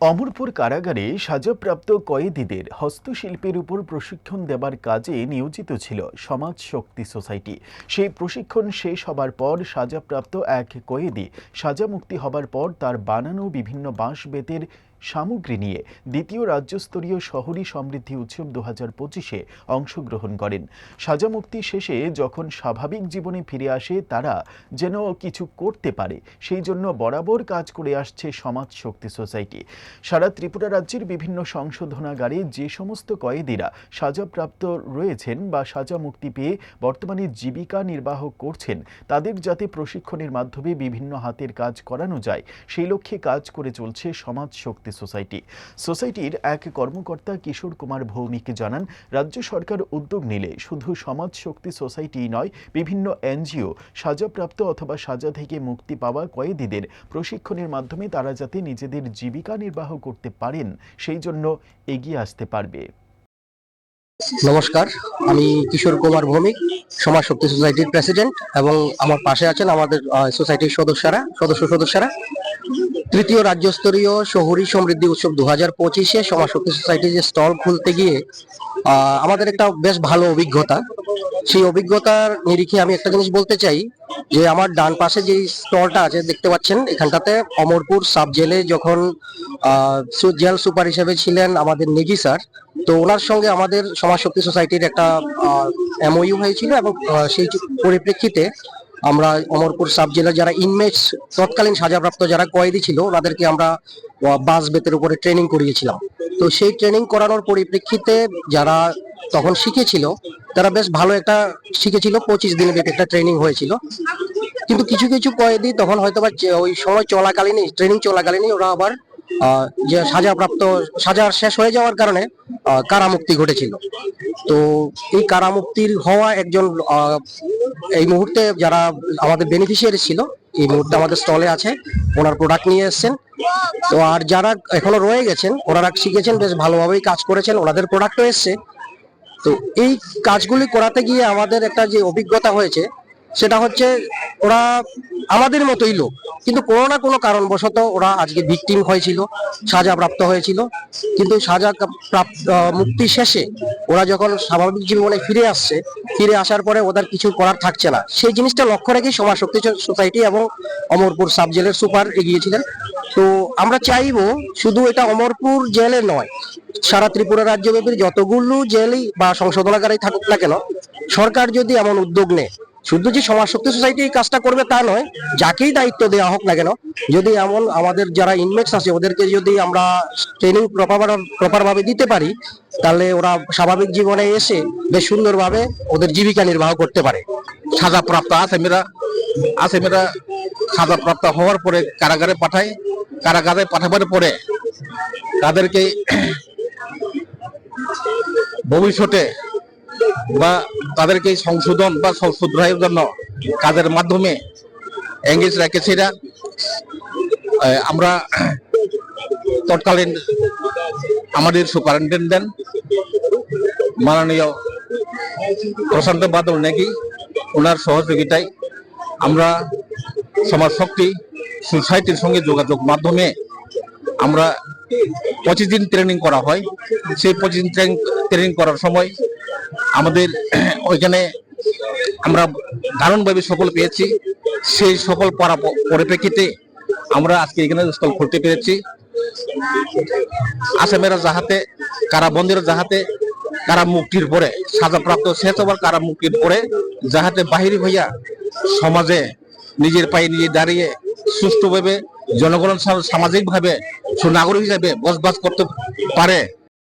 অমরপুর কারাগারে সাজাপ্রাপ্ত কয়েদিদের হস্তশিল্পের উপর প্রশিক্ষণ দেবার কাজে নিয়োজিত ছিল সমাজ শক্তি সোসাইটি। সেই প্রশিক্ষণ শেষ হবার পর সাজাপ্রাপ্ত এক কয়েদি সাজা মুক্তি হবার পর তার বানানো বিভিন্ন বাঁশ বেতের সামগ্রী নিয়ে দ্বিতীয় রাজ্যস্তরীয় শহরী সমৃদ্ধি উৎসব দু হাজার পঁচিশে অংশগ্রহণ করেন। সাজা মুক্তি শেষে যখন স্বাভাবিক জীবনে ফিরে আসে, তারা যেন কিছু করতে পারে, সেই জন্য বরাবর কাজ করে আসছে সমাজ শক্তি সোসাইটি। সারা ত্রিপুরা রাজ্যের বিভিন্ন সংশোধনাগারে যে সমস্ত কয়েদিরা সাজাপ্রাপ্ত রয়েছেন বা সাজা মুক্তি পেয়ে বর্তমানে জীবিকা নির্বাহ করছেন, তাদের যাতে প্রশিক্ষণের মাধ্যমে বিভিন্ন হাতের কাজ করানো যায়, সেই লক্ষ্যে কাজ করে চলছে সমাজ শক্তি সোসাইটি। সোসাইটির এক কর্মকর্তা কিশোর কুমার ভৌমিক জানান, রাজ্য সরকার উদ্যোগ নিলে শুধু সমাজ শক্তি সোসাইটি নয়, বিভিন্ন এনজিও, সাজাপ্রাপ্ত অথবা সাজা থেকে মুক্তি পাওয়া কয়েদিদের প্রশিক্ষণের মাধ্যমে তারা যাতে নিজেদের জীবিকা নির্বাহ করতে পারেন, সেই জন্য এগিয়ে আসতে পারবে। নমস্কার, আমি কিশোর কুমার ভৌমিক, সমাজ শক্তি সোসাইটির প্রেসিডেন্ট এবং আমার পাশে আছেন আমাদের সোসাইটির সদস্যরা, সদস্য সদস্যরা। তৃতীয় রাজ্যস্তরীয় শহরী সমৃদ্ধি উৎসব দু হাজার পঁচিশে সমাজ শক্তি সোসাইটির যে স্টল খুলতে গিয়ে আমাদের একটা বেশ ভালো অভিজ্ঞতা। সেই অভিজ্ঞতার নিরিখে আমি একটা জিনিস বলতে চাই, যে আমার ডান পাশে যে স্টলটা আছে, দেখতে পাচ্ছেন, এখানটাতে অমরপুর সাব জেলে যখন জেল সুপার হিসেবে ছিলেন আমাদের নেগি স্যার, তো ওনার সঙ্গে আমাদের সমাজ শক্তি সোসাইটির একটা এমওইউ হয়েছিল এবং সেই পরিপ্রেক্ষিতে আমরা অমরপুর সাব জেলার যারা ইনমেটস তৎকালীন সাজাপ্রাপ্ত যারা কয়েদি ছিল ওনাদেরকে আমরা বাস বেতের উপরে ট্রেনিং করিয়েছিলাম। তো সেই ট্রেনিং করানোর পরিপ্রেক্ষিতে যারা তখন শিখেছিল, তারা বেশ ভালো একটা শিখেছিল, পঁচিশ দিনের একটা ট্রেনিং হয়েছিল। কিন্তু কিছু কিছু কয়েদি তখন হয়তো বা ওই সময় চলাকালীনই ট্রেনিং চলাকালীনই ওরা আবার যে সাজাপ্রাপ্ত সাজা শেষ হয়ে যাওয়ার কারণে কারামুক্তি ঘটেছিল। তো এই কারামুক্তির হওয়া একজন এই মুহূর্তে যারা আমাদের বেনিফিশিয়ারি ছিল, এই মুহূর্তে আমাদের স্টলে আছে, ওনার প্রোডাক্ট নিয়ে এসেছেন। তো আর যারা এখনও রয়ে গেছেন, ওনারা শিখেছেন, বেশ ভালোভাবেই কাজ করেছেন, ওনাদের প্রোডাক্টও এসছে। তো এই কাজগুলি করাতে গিয়ে আমাদের একটা যে অভিজ্ঞতা হয়েছে সেটা হচ্ছে ওরা আমাদের মতোই লোক। কিন্তু কোনো না কোনো কারণবশত ওরা আজকে ভিকটিম হয়েছিল সাজা প্রাপ্ত হয়েছিল। কিন্তু সাজা মুক্তি শেষে ওরা যখন স্বাভাবিক জীবনে ফিরে আসছে, ফিরে আসার পরে ওদের কিছু করার থাকছে না। সেই জিনিসটা লক্ষ্য রেখেই সমাজ শক্তি সোসাইটি এবং অমরপুর সাব জেলের সুপার এগিয়েছিলেন। তো আমরা চাইব শুধু এটা অমরপুর জেলে নয়, সারা ত্রিপুরা রাজ্যব্যাপী যতগুলো জেলই বা সংশোধনাগারেই থাকুক না কেন, সরকার যদি এমন উদ্যোগ নেয় শুধু যে সমাজ শক্তি সোসাইটি এই কাজটা করবে তা নয়, যাকেই দায়িত্ব দেওয়া হোক না কেন, যদি এমন আমাদের যারা ইনমেটস আছে, ওদেরকে যদি আমরা ট্রেনিং প্রপার প্রপার ভাবে দিতে পারি, তাহলে ওরা স্বাভাবিক জীবনে এসে বেশ সুন্দরভাবে ওদের জীবিকা নির্বাহ করতে পারে। সাজাপ্রাপ্ত আসামিরা আসামিরা সাজাপ্রাপ্ত হওয়ার পরে কারাগারে পাঠায়, কারাগারে পাঠাবার পরে তাদেরকে ভবিষ্যতে বা তাদেরকে সংশোধন বা সংশোধনের জন্য কাজের মাধ্যমে এঙ্গেজ রেখেছে। আমরা তৎকালীন আমাদের সুপারিনটেন্ডেন্ট মাননীয় প্রশান্ত বাদল নাকি ওনার সহযোগিতায় আমরা সমাজ শক্তি সোসাইটির সঙ্গে যোগাযোগ মাধ্যমে আমরা পঁচিশ দিন ট্রেনিং করা হয়। সেই পঁচিশ দিন ট্রেনিং করার সময় আমাদের ওইখানে আমরা দারুণভাবে সফল পেয়েছি। সেই সফল পড়া পরিপ্রেক্ষিতে আমরা আজকে এখানে স্থল খুলতে পেরেছি। আসামেরা যাহাতে কারাবন্দীরা যাহাতে কারা মুক্তির পরে, সাজাপ্রাপ্ত শেষ হবার কারা মুক্তির পরে যাহাতে বাহির হইয়া সমাজে নিজের পায়ে নিজে দাঁড়িয়ে সুষ্ঠুভাবে জনগণ সামাজিকভাবে সুনাগরিক হিসাবে বসবাস করতে পারে।